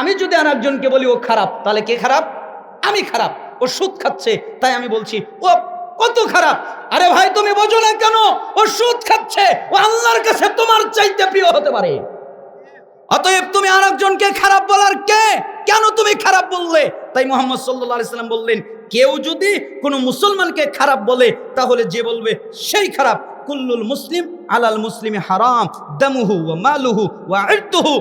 আমি যদি আর একজনকে বলি, ও খারাপ, তাহলে কে খারাপ? আমি খারাপ। ও সুদ খাচ্ছে, তাই আমি বলছি, ও কত খারাপ? আরে ভাই, তুমি বোঝো না কেন? ও সুদ খাচ্ছে, ও আল্লাহর কাছে তোমার চাইতে প্রিয় হতে পারে। অতএব তুমি আর একজনকে খারাপ বলার কে? কেন তুমি খারাপ বললে? তাই মোহাম্মদ সাল্লাহ সাল্লাম বললেন, কেউ যদি কোনো মুসলমানকে খারাপ বলে, তাহলে যে বলবে, সেই খারাপ। কুল্লুল মুসলিম আলাল মুসলিমে হারাম, দামুহু ও মালুহু ও আর্তুহু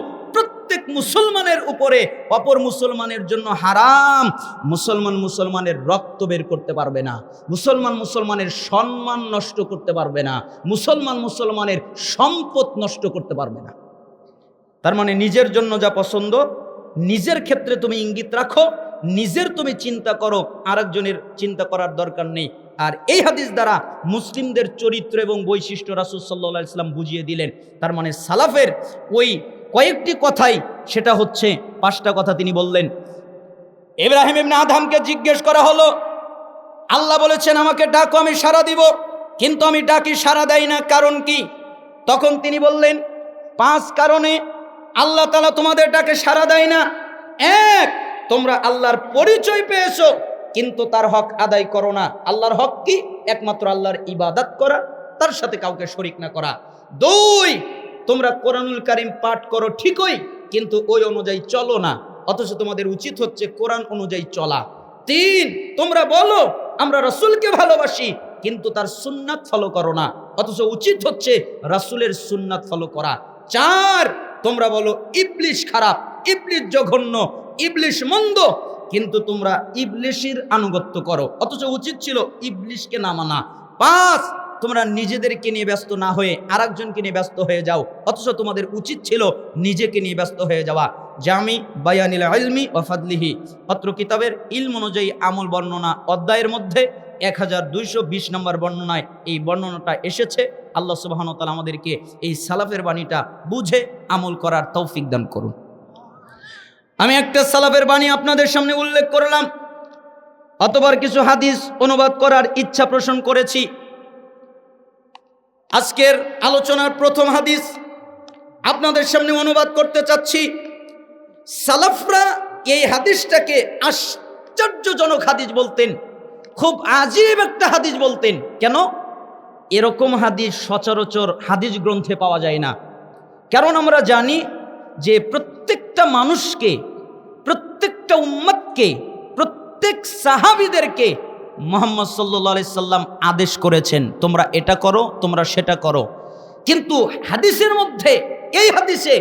প্রত্যেক মুসলমানের উপরে অপর মুসলমানের জন্য হারাম। মুসলমান মুসলমানের রক্ত বের করতে পারবে না। মুসলমান মুসলমানের সম্মান নষ্ট করতে পারবে না। মুসলমান মুসলমানের সম্পদ নষ্ট করতে পারবে না। তার মানে নিজের জন্য যা পছন্দ, নিজের ক্ষেত্রে তুমি ইঙ্গিত রাখো, নিজের তুমি চিন্তা করো, আরেকজনের চিন্তা করার দরকার নেই। আর এই হাদিস দ্বারা মুসলিমদের চরিত্র এবং বৈশিষ্ট্য রাসুল সাল্লাহ ইসলাম বুঝিয়ে দিলেন। তার মানে সালাফের ওই কয়েকটি কথাই সেটা হচ্ছে, পাঁচটা কথা তিনি বললেন। ইব্রাহিম ইবনে আধামকে জিজ্ঞেস করা হলো, আল্লাহ বলেছেন, আমাকে ডাকো, আমি সাড়া দিব। কিন্তু আমি ডাকি, সাড়া দেয় না। কারণ কি? তখন তিনি বললেন, পাঁচ কারণে আল্লাহ তালা তোমাদের ডাকে সাড়া দেয় না। এক, তোমরা আল্লাহর পরিচয় পেয়েছ, কিন্তু তার হক আদায় করো না। আল্লাহর হক কি? একমাত্র আল্লাহর ইবাদত করা, তার সাথে কাউকে শরিক না করা। দুই তোমরা কোরআনুল কারিম পাঠ করো ঠিকই, কিন্তু ওই অনুযায়ী চলো না। অথচ তোমাদের উচিত হচ্ছে কোরআন অনুযায়ী চলা। তিন, তোমরা বলো, আমরা রসুলকে ভালোবাসি, কিন্তু তার সুন্নাত ফলো করো না। অথচ উচিত হচ্ছে রাসুলের সুন্নাত ফলো করা। চার, তোমরা বলো, ইবলিশ খারাপ, ইবলিশ জঘন্য, ইবলিশ মন্দ, কিন্তু তোমরা ইবলিশের আনুগত্য করো। অথচ উচিত ছিল ইবলিশকে না মানা পাঁচ তোমরা নিজেদেরকে নিয়ে ব্যস্ত না হয়ে আরেকজনকে নিয়ে ব্যস্ত হয়ে যাও। অথচ তোমাদের উচিত ছিল নিজেকে নিয়ে ব্যস্ত হয়ে যাওয়া। জামি বায়ানিল ইলমি ও ফাদলিহি। অত্র কিতাবের ইলম অনুযায়ী আমল বর্ণনা অধ্যায়ের মধ্যে এক হাজার দুইশো বিশ নম্বর বর্ণনায় এই বর্ণনাটা এসেছে। আল্লাহ সুবাহতাল আমাদেরকে এই সালাফের বাণীটা বুঝে আমল করার তৌফিক দান করুন। আমি একটা সালাফের বাণী আপনাদের সামনে উল্লেখ করলাম। অতবার কিছু হাদিস অনুবাদ করার ইচ্ছা পোষণ করেছি। আজকের আলোচনার প্রথম হাদিস আপনাদের সামনে অনুবাদ করতে চাচ্ছি। সালাফরা এই হাদিসটাকে আশ্চর্যজনক হাদিস বলতেন। খুব আজীব একটা হাদিস বলতেন। কেন? এরকম হাদিস সচরাচর হাদিস গ্রন্থে পাওয়া যায় না। কারণ আমরা জানি যে প্রত্যেকটা মানুষকে, প্রত্যেকটা উম্মতকে প্রত্যেক সাহাবিদেরকে মোহাম্মদ সাল্লি সাল্লাম আদেশ করেছেন, তোমরা এটা করো, তোমরা সেটা করো। কিন্তু হাদিসের মধ্যে, এই হাদিসে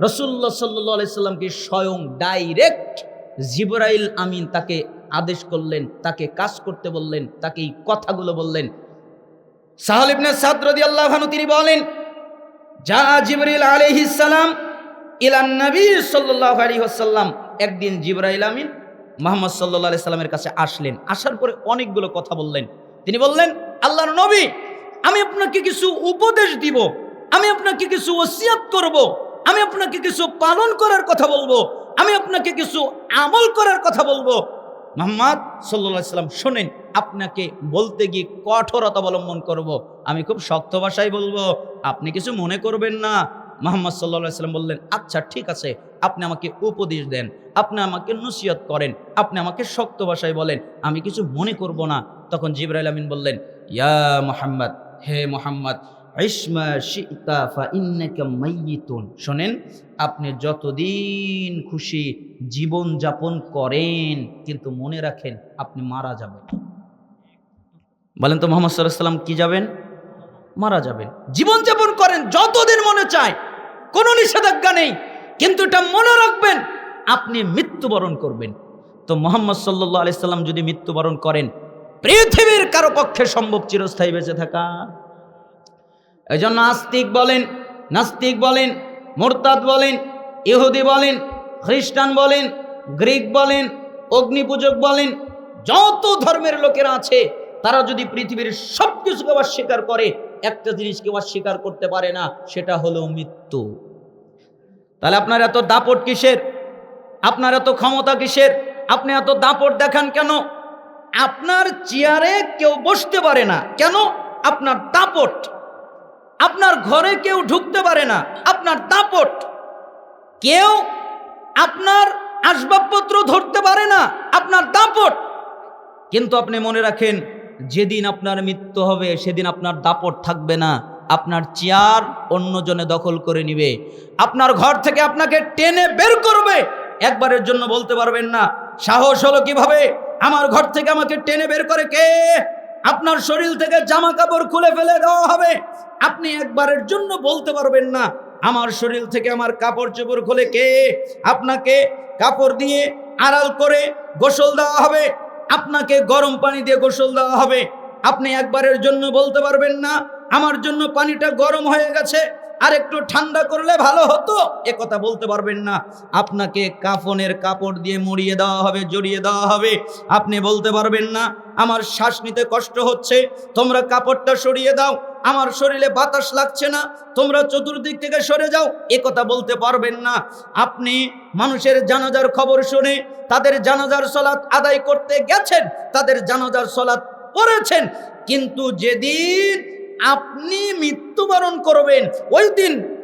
রসুল্লাহ সাল্লি সাল্লামকে স্বয়ং ডাইরেক্ট জিবরাইল আমিন তাকে আদেশ করলেন, তাকে কাজ করতে বললেন, তাকে এই কথাগুলো বললেন। সাহাল সাদ আনহু তিনি বলেন, যা একদিন জিবরাইল আমিন মোহাম্মদ আলাইহি সাল্লামের কাছে আসলেন। আসার পরে অনেকগুলো কথা বললেন। তিনি বললেন, আল্লাহর নবী, আমি আপনাকে কিছু উপদেশ দিব। আমি আপনাকে কিছু ওসিয়াত করব। আমি আপনাকে কিছু পালন করার কথা বলব। আমি আপনাকে কিছু আমল করার কথা বলব। মোহাম্মদ সাল্লা সাল্লাম শোনেন, আপনাকে বলতে গিয়ে কঠোরতা অবলম্বন করব। আমি খুব শক্ত ভাষায় বলব। আপনি কিছু মনে করবেন না। মোহাম্মদ সাল্লা সাল্লাম বললেন আচ্ছা ঠিক আছে। আপনি আমাকে উপদেশ দেন, আপনি আমাকে নসিহত করেন, আপনি আমাকে শক্ত ভাষায় বলেন, আমি কিছু মনে করব না। তখন জিবরাইল আমিন বললেন, ইয়া মোহাম্মদ, হে মোহাম্মদ শোনেন, আপনি যতদিন খুশি জীবন যাপন করেন, কিন্তু মনে রাখেন আপনি মারা যাবেন। বলেন তো মোহাম্মদ সাল্লাম কি যাবেন? মারা যাবেন। জীবন যাপন করেন যতদিন মনে চায়, কোনো নিষেধাজ্ঞা নেই। কিন্তু এটা মনে রাখবেন, আপনি মৃত্যুবরণ করবেন। তো মোহাম্মদ সাল্লাহ আলি সাল্লাম যদি মৃত্যুবরণ করেন, পৃথিবীর কারও পক্ষে সম্ভব চিরস্থায়ী বেঁচে থাকা। এই জন্য নাস্তিক বলেন নাস্তিক বলেন, মোরতাদ বলেন, ইহুদি বলেন, খ্রিস্টান বলেন, গ্রিক বলেন, অগ্নিপূজক বলেন, যত ধর্মের লোকেরা আছে, তারা যদি পৃথিবীর সব কিছুকে অস্বীকার করে, একটা জিনিসকে অস্বীকার করতে পারে না, সেটা হলো মৃত্যু। তাহলে আপনার এত দাপট কিসের? আপনার এত ক্ষমতা কিসের? আপনি এত দাপট দেখান কেন? আপনার চেয়ারে কেউ বসতে পারে না। কেন? আপনার দাপট। আপনার ঘরে কেউ ঢুকতে পারে না। আপনার দাপট। কেউ আপনার আসবাবপত্র ধরতে পারে না। আপনার দাপট। কিন্তু আপনি মনে রাখেন, যেদিন আপনার মৃত্যু হবে, সেদিন আপনার দাপট থাকবে না। আপনার চেয়ার অন্যজনে দখল করে নিবে। আপনার ঘর থেকে আপনাকে টেনে বের করবে। একবারের জন্য বলতে পারবেন না, সাহস হলো কীভাবে? আমার ঘর থেকে আমাকে টেনে বের করে কে? আপনার শরীর থেকে জামা কাপড় খুলে ফেলে দেওয়া হবে। আপনি একবারের জন্য বলতে পারবেন না, আমার শরীর থেকে আমার কাপড় চোপড় খুলে কে? আপনাকে কাপড় দিয়ে আড়াল করে গোসল দেওয়া হবে। আপনাকে গরম পানি দিয়ে গোসল দেওয়া হবে। আপনি একবারের জন্য বলতে পারবেন না আমার জন্য পানিটা গরম হয়ে গেছে, আর একটু ঠান্ডা করলে ভালো হতো। এ কথা বলতে পারবেন না। আপনাকে কাফনের কাপড় দিয়ে মুড়িয়ে দেওয়া হবে, জড়িয়ে দেওয়া হবে। আপনি বলতে পারবেন না, আমার শ্বাস নিতে কষ্ট হচ্ছে, তোমরা কাপড়টা সরিয়ে দাও, আমার শরীরে বাতাস লাগছে না, তোমরা চতুর্দিক থেকে সরে যাও। এ কথা বলতে পারবেন না। আপনি মানুষের জানাজার খবর শুনে তাদের জানাজার সলাৎ আদায় করতে গেছেন, তাদের জানাজার সলাৎ পড়েছেন, কিন্তু যেদিন আপনি মৃত্যুবরণ করবেন। ওই দিন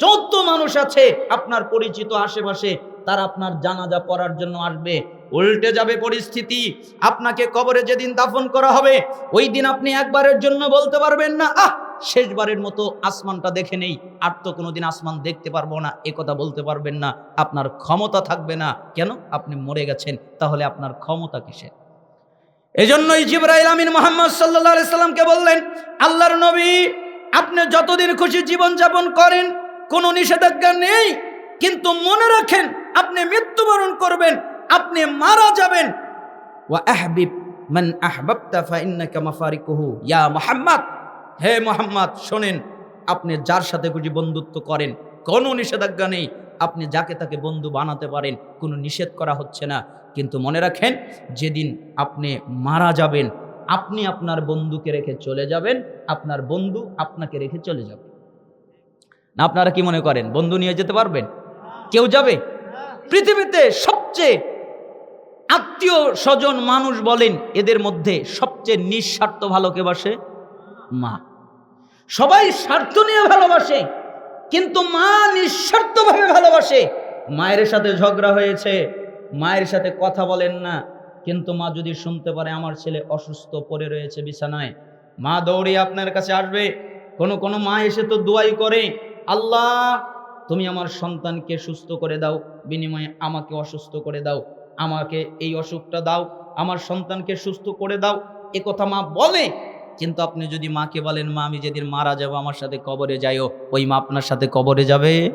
যত মানুষ আছে, আপনার পরিচিত আশেপাশে, তারা আপনার জানাজা পড়ার জন্য আসবে। উল্টে যাবে পরিস্থিতি। আপনাকে কবরে যেদিন দাফন করা হবে, ওই দিন আপনি একবারের জন্য বলতে পারবেন না, আহ, শেষবারের মতো আসমানটা দেখে নেই। আর তো কোনোদিন আসমান দেখতে পারব না, এ কথা বলতে পারবেন না। আপনার ক্ষমতা থাকবে না। কেন? আপনি মরে গেছেন, তাহলে আপনার ক্ষমতা কিসের? এজন্যই জিব্রাইল আমিন মোহাম্মদ সাল্লাহ সাল্লামকে বললেন, আল্লাহর নবী, আপনি যতদিন খুশি জীবন যাপন করেন, কোনো নিষেধাজ্ঞা নেই, কিন্তু মনে রাখেন আপনি মৃত্যুবরণ করবেন, আপনি মারা যাবেন। ওয়া মান ইয়া হে মোহাম্মদ, শোনেন, আপনি যার সাথে খুশি বন্ধুত্ব করেন, কোনো নিষেধাজ্ঞা নেই। আপনি যাকে তাকে বন্ধু বানাতে পারেন, কোনো নিষেধ করা হচ্ছে না। কিন্তু মনে রাখেন, যেদিন আপনি মারা যাবেন, আপনি আপনার বন্ধুকে রেখে চলে যাবেন, আপনার বন্ধু আপনাকে রেখে চলে যাবে। না, আপনারা কি মনে করেন, বন্ধু নিয়ে যেতে পারবেন? কেউ যাবে? পৃথিবীতে সবচেয়ে আত্মীয় স্বজন মানুষ বলেন, এদের মধ্যে সবচেয়ে নিঃস্বার্থ ভালো কে বাসে? মা। সবাই স্বার্থ নিয়ে ভালোবাসে। কিন্তু মা নিঃস্বার্থভাবে ভালোবাসে। মায়ের সাথে ঝগড়া হয়েছে, মায়ের সাথে কথা বলেন না। কিন্তু মা যদি শুনতে পারে আমার ছেলে অসুস্থ পড়ে রয়েছে বিছানায়, মা দৌড়ে আপনার কাছে আসবে। কোনো কোনো মা এসে তো দোয়াই করে, আল্লাহ, তুমি আমার সন্তানকে সুস্থ করে দাও, বিনিময়ে আমাকে অসুস্থ করে দাও, আমাকে এই অসুখটা দাও, আমার সন্তানকে সুস্থ করে দাও। এ কথা মা বলে। কিন্তু আপনি যদি মাকে বলেন, মা, আমি যেদিন মারা যাব, আমার সাথে কবরে যাইও। ওই মা আপনার সাথে কবরে যাবে?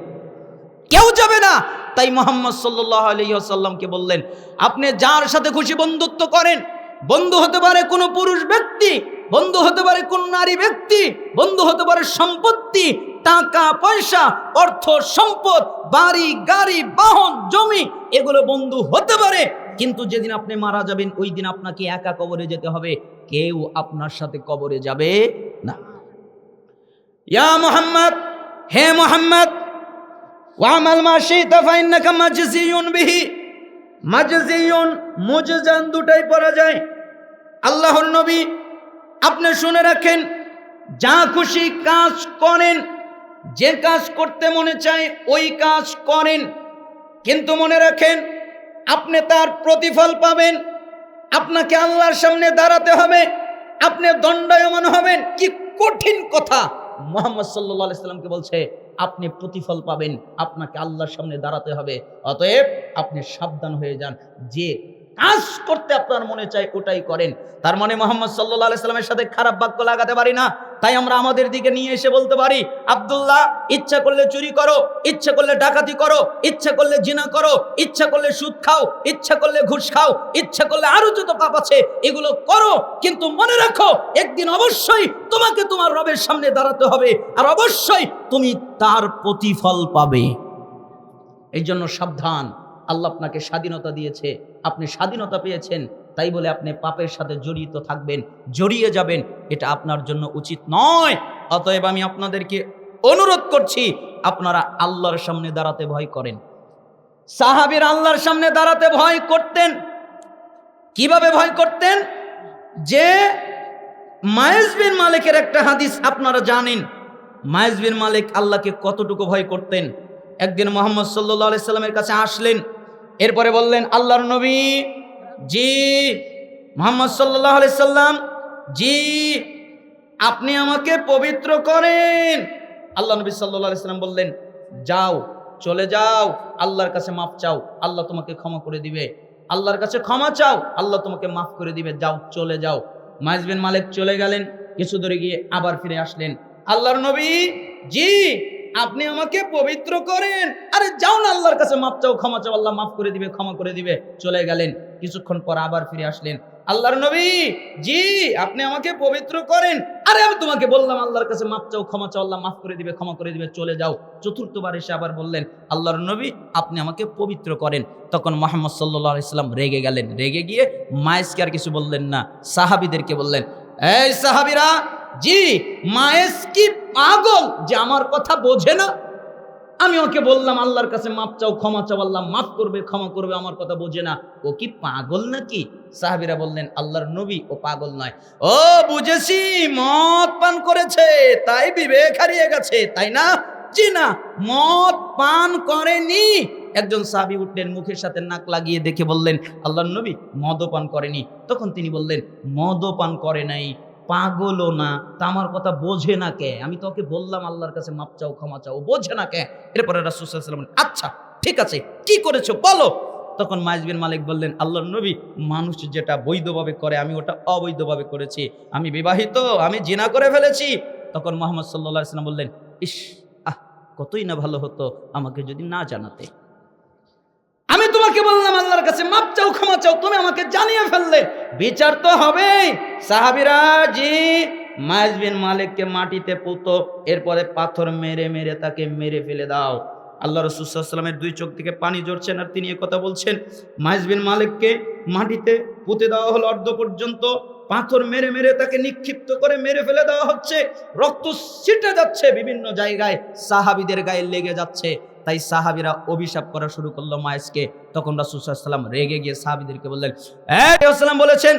কেউ যাবে না। তাই মোহাম্মদ সাল্লাহ আলহিহাসাল্লামকে বললেন, আপনি যার সাথে খুশি বন্ধুত্ব করেন, বন্ধু হতে পারে কোনো পুরুষ ব্যক্তি, বন্ধু হতে পারে কোন নারী ব্যক্তি, বন্ধু হতে পারে সম্পত্তি, টাকা, পয়সা, অর্থ, সম্পদ, বাড়ি, গাড়ি, বাহন, জমি, এগুলো বন্ধু হতে পারে। কিন্তু যেদিন আপনি মারা যাবেন, ওই দিন আপনাকে একা কবরে যেতে হবে। কেউ আপনার সাথে কবরে যাবে না। ইয়া মোহাম্মদ, হে মোহাম্মদ, ওয়ামাল মা শিতা ফাইন্নাকা মাজজিয়ুন বিহি। মাজজিয়ুন মুজজান দুটাই পড়া যায়। আল্লাহর নবী, আপনি শুনে রাখেন, যা খুশি কাজ করেন, যে কাজ করতে মনে চায় ওই কাজ করেন। কিন্তু মনে রাখেন, আপনি তার প্রতিফল পাবেন আপনাকে আল্লাহর সামনে দাঁড়াতে হবে। আপনি দণ্ডায়মান হবেন। কি কঠিন কথা। মোহাম্মদ সাল্লা সাল্লামকে বলছে, আপনি প্রতিফল পাবেন। আপনাকে আল্লাহর সামনে দাঁড়াতে হবে। অতএব আপনি সাবধান হয়ে যান। যে কাজ করতে আপনার মনে চায়, ওটাই করেন। তার মানে মোহাম্মদ সাল্লাহ সাল্লামের সাথে খারাপ বাক্য লাগাতে পারি না। তাই আমরা আমাদের দিকে নিয়ে এসে বলতে পারি, আব্দুল্লাহ, ইচ্ছা করলে চুরি করো, ইচ্ছা করলে ডাকাতি করো, ইচ্ছা করলে জিনা করো, ইচ্ছা করলে সুদ খাও, ইচ্ছা করলে ঘুষ খাও, ইচ্ছা করলে আরও যত পাপ আছে, এগুলো করো, কিন্তু মনে রাখো, একদিন অবশ্যই তোমাকে তোমার রবের সামনে দাঁড়াতে হবে, আর অবশ্যই তুমি তার প্রতিফল পাবে। এই জন্য সাবধান। আল্লাহ আপনাকে স্বাধীনতা দিয়েছে, আপনি স্বাধীনতা পেয়েছেন, তাই বলে আপনি পাপের সাথে জড়িত থাকবেন, জড়িয়ে যাবেন, এটা আপনার জন্য উচিত নয়। অতএব আমি আপনাদেরকে অনুরোধ করছি, আপনারা আল্লাহর সামনে দাঁড়াতে ভয় করেন। সাহাবির আল্লাহর সামনে দাঁড়াতে ভয় করতেন। কীভাবে ভয় করতেন? যে মায়েজ বিন মালিকের একটা হাদিস আপনারা জানেন মায়েজ বিন মালিক আল্লাহকে কতটুকু ভয় করতেন? একদিন মোহাম্মদ সাল্লাহ সাল্লামের কাছে আসলেন এরপরে বললেন, আল্লাহর নবী, জি, মোহাম্মদ সাল্লাহ আলি সাল্লাম, জি, আপনি আমাকে পবিত্র করেন। আল্লাহ নবী সাল্লাহ সাল্লাম বললেন, যাও, চলে যাও, আল্লাহর কাছে মাফ চাও, আল্লাহ তোমাকে ক্ষমা করে দিবে। আল্লাহর কাছে ক্ষমা চাও, আল্লাহ তোমাকে মাফ করে দিবে। যাও, চলে যাও। মাইজবিন মালিক চলে গেলেন, কিছু দূরে গিয়ে আবার ফিরে আসলেন। আল্লাহর নবী, জি, আপনি আমাকে পবিত্র করেন। যাও না আল্লাহর কাছে মাপ চাও, ক্ষমা চাও, আল্লাহ মাফ করে দিবে, ক্ষমা করে দিবে। চলে গেলেন, কিছুক্ষণ পর আবার ফিরে আসলেন। আল্লাহর নবী, জি, আপনি আমাকে পবিত্র করেন। আরে, আমি তোমাকে বললাম, আল্লাহর কাছে মাপ চাও, ক্ষমা চাও, আল্লাহ মাফ করে দিবে, ক্ষমা করে দিবে, চলে যাও। চতুর্থবার এসে আবার বললেন, আল্লাহর নবী, আপনি আমাকে পবিত্র করেন। তখন মোহাম্মদ সাল্লাহ ইসলাম রেগে গেলেন। রেগে গিয়ে মায়েসকে আর কিছু বললেন না। সাহাবিদেরকে বললেন, এই সাহাবিরা, জি মায়েস কি পাগল যে আমার কথা বোঝে না? আমি ওকে বললাম, আল্লাহর কাছে মাপ চাও, ক্ষমা চাও। আল্লাহ মাফ করবে, ক্ষমা করবে, আমার কথা বোঝে না। ও কি পাগল নাকি? সাহাবিরা বললেন, আল্লাহর নবী ও পাগল নয়। ও, বুঝেছি, মদ পান করেছে, তাই বিবেক হারিয়ে গেছে, তাই না? জি না, মদ পান করেনি। একজন সাহাবি উঠলেন, মুখের সাথে নাক লাগিয়ে দেখে বললেন, আল্লাহর নবী মদ পান করেনি। তখন তিনি বললেন মদ পান করে নাই। পাগলও না, তা আমার কথা বোঝে না কে? আমি তোকে বললাম আল্লাহর কাছে মাপ চাও, ক্ষমা চাও বোঝে না কে? এরপরে রাসুসাল্লাম আচ্ছা ঠিক আছে, কি করেছ বলো? তখন মাইজবিন মালিক বললেন, আল্লাহর নবী মানুষ যেটা বৈধভাবে করে, আমি ওটা অবৈধভাবে করেছি। আমি বিবাহিত, আমি জিনা করে ফেলেছি। তখন মোহাম্মদ সাল্লাহ ইসলাম বললেন ইস আহ, কতই না ভালো হতো আমাকে যদি না জানাতে। তোমাকে বললাম, আল্লাহর কাছে মাপ চাও, ক্ষমা চাও, তুমি আমাকে জানিয়ে ফেললে। বিচার তো হবেই। সাহাবিরা, জি বিন মালিককে মাটিতে পুতো, এরপরে পাথর মেরে মেরে তাকে মেরে ফেলে দাও। আল্লাহ রসুলামের দুই চোখ থেকে পানি জড়ছেন আর তিনি কথা বলছেন বিন মালিককে মাটিতে পুঁতে দেওয়া হলো অর্ধ পর্যন্ত, পাথর মেরে মেরে তাকে নিক্ষিপ্ত করে মেরে ফেলে দেওয়া হচ্ছে, রক্ত ছিটে যাচ্ছে বিভিন্ন জায়গায়, সাহাবিদের গায়ে লেগে যাচ্ছে। তাই সাহাবিরা অভিশাপ করা শুরু করল মায়েসকে তখন রাসুসাল্লাম রেগে গিয়ে সাহাবিদেরকে বললেন সাল্লাম বলেছেন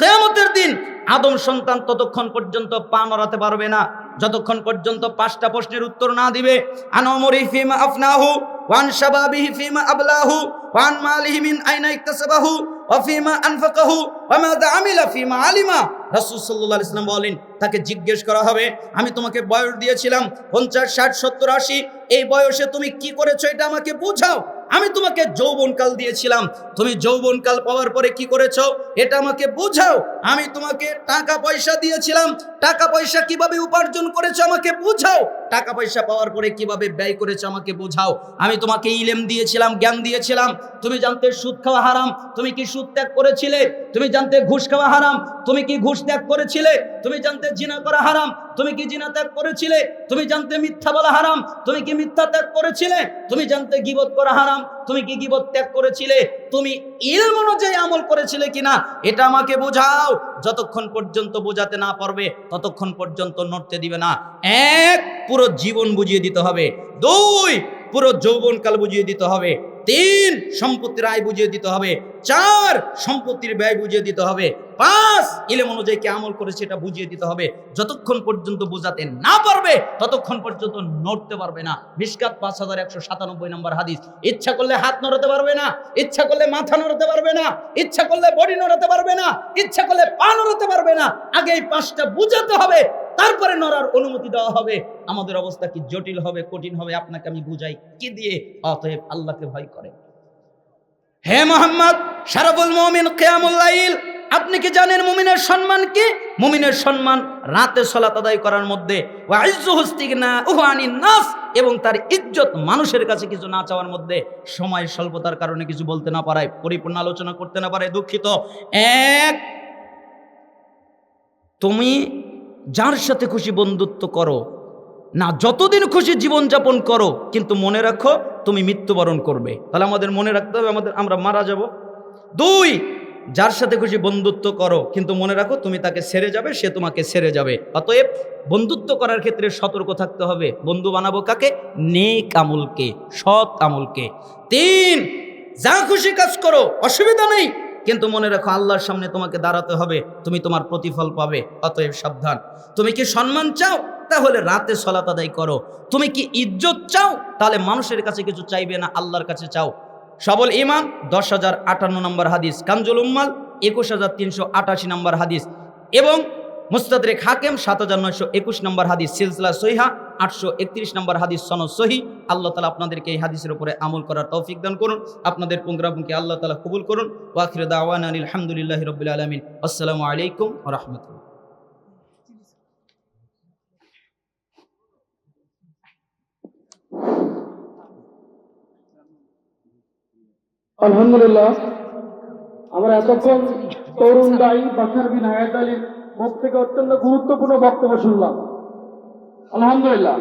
কিয়ামতের দিন আদম সন্তান ততক্ষণ পর্যন্ত পা নড়াতে পারবে না। যতক্ষণ পর্যন্ত পাঁচটা প্রশ্নের উত্তর না দিবে আনমরি ফিমা আফনাহু ওয়ান শাবাবিহি ফিমা আবলাহু ওয়ান মালিহি মিন আইনা ইকতাসাবাহু ওয়া ফিমা আনফাকাহু ওয়া মাযা আমিলা ফিমা আলিমা। রাসূল সাল্লাল্লাহু আলাইহি বলেন, তাকে জিজ্ঞেস করা হবে, আমি তোমাকে বয়স দিয়েছিলাম পঞ্চাশ, ষাট, সত্তর, আশি। এই বয়সে তুমি কি করেছ এটা আমাকে বোঝাও। আমি তোমাকে যৌবনকাল দিয়েছিলাম। তুমি যৌবনকাল পাওয়ার পরে কি করেছ এটা আমাকে বোঝাও। আমি তোমাকে টাকা পয়সা দিয়েছিলাম। টাকা পয়সা কীভাবে উপার্জন করেছ আমাকে বোঝাও। টাকা পয়সা পাওয়ার পরে কীভাবে ব্যয় করেছ আমাকে বোঝাও। আমি তোমাকে ইলেম দিয়েছিলাম, জ্ঞান দিয়েছিলাম। তুমি জানতে সুদ খাওয়া হারাম, তুমি কি সুদ ত্যাগ করেছিলে? তুমি জানতে ঘুষ খাওয়া হারাম, তুমি কি ঘুষ ত্যাগ করেছিলে? তুমি জানতে জিনা করা হারাম, তুমি কি জিনা ত্যাগ করেছিলে? তুমি জানতে মিথ্যা বলা হারাম, তুমি কি মিথ্যা ত্যাগ করেছিলে? তুমি জানতে গিবত করা হারাম, তুমি কি গিবত ত্যাগ করেছিলে? তুমি ইলম অনুযায়ী আমল করেছিলে কিনা? এটা আমাকে বোঝাও। যতক্ষণ পর্যন্ত বোঝাতে না পারবে, ততক্ষণ পর্যন্ত নড়তে দিবে না। এক পুরো জীবন বুঝিয়ে দিতে হবে। দুই, পুরো যৌবনকাল বুঝিয়ে দিতে হবে। তিন, সম্পত্তির আয় বুঝিয়ে দিতে হবে। চার, সম্পত্তির ব্যয় বুঝিয়ে দিতে হবে। পাঁচ, ইলেম অনুযায়ী কে আমল করে সেটা বুঝিয়ে দিতে হবে। যতক্ষণ পর্যন্ত বোঝাতে না পারবে, ততক্ষণ পর্যন্ত নড়তে পারবে না। মিসকাত পাঁচ হাজার একশো সাতানব্বই নম্বর হাদিস। ইচ্ছা করলে হাত নড়াতে পারবে না, ইচ্ছা করলে মাথা নড়াতে পারবে না, ইচ্ছা করলে বডি নড়াতে পারবে না, ইচ্ছা করলে পা নড়াতে পারবে না। আগে এই পাঁচটা বুঝাতে হবে তারপরে নড়ার অনুমতি দেওয়া হবে। আমাদের অবস্থা কি জটিল হবে, কঠিন হবে, আপনাকে আমি বুঝাই কি দিয়ে? অতএব আল্লাহকে ভয় করে হে মোহাম্মদ সারাবুল মমিন কেয়ামুল্লাইল আপনি কি জানেন মুমিনের সম্মান কি? মুমিনের সম্মান রাতে সলাত আদায় করার মধ্যে এবং তার ইজ্জত মানুষের কাছে কিছু না চাওয়ার মধ্যে সময় স্বল্পতার কারণে কিছু বলতে না পারায়, পরিপূর্ণ আলোচনা করতে না পারায় দুঃখিত। এক, তুমি যার সাথে খুশি বন্ধুত্ব করো, না যতদিন খুশি জীবনযাপন করো, কিন্তু মনে রাখো তুমি মৃত্যুবরণ করবে। তাহলে আমাদের মনে রাখতে হবে, আমাদের, আমরা মারা যাব। দুই, যার সাথে খুশি বন্ধুত্ব করো, কিন্তু মনে রাখো তুমি তাকে সেরে যাবে, সে তোমাকে সেরে যাবে। অতএব বন্ধুত্ব করার ক্ষেত্রে সতর্ক থাকতে হবে। বন্ধু বানাবো কাকে? নেক আমলকে, সৎ আমলকে। তিন, যা খুশি কাজ করো, অসুবিধা নেই। কিন্তু মনে রাখো, আল্লাহর সামনে তোমাকে দাঁড়াতে হবে, তুমি তোমার প্রতিফল পাবে, অতএব সাবধান। তুমি কি সম্মান চাও? তাহলে রাতে সলাত আদায় করো। তুমি কি ইজ্জত চাও? তাহলে মানুষের কাছে কিছু চাইবে না, আল্লাহর কাছে চাও। সবল ইমাম, দশ হাজার আটান্ন নম্বর হাদিস। কাঞ্জুল উম্মাল, একুশ হাজার তিনশো আটাশি নম্বর হাদিস। এবং মুস্তাদরেক হাকেম, সাত হাজার নয়শো একুশ নম্বর হাদিস সিলসিলা সহিহা, আটশো একত্রিশ নম্বর হাদিস সনদ সহি আল্লাহ তালা আপনাদেরকে এই হাদিসের উপরে আমল করার তৌফিক দান করুন, আপনাদের পুঙ্গরাপুঙ্কে আল্লাহ তালা কবুল করুন। ওয়াখির দাওয়ান আলহামদুলিল্লাহ রবিল আলমিন। আসসালামু আলাইকুম রহমতুল্লাহ। আলহামদুলিল্লাহ, আমরা এতক্ষণ তরুণ দায়ী, বাসার বিন হায়াত আলীর মুখ থেকে অত্যন্ত গুরুত্বপূর্ণ বক্তব্য শুনলাম। আলহামদুলিল্লাহ।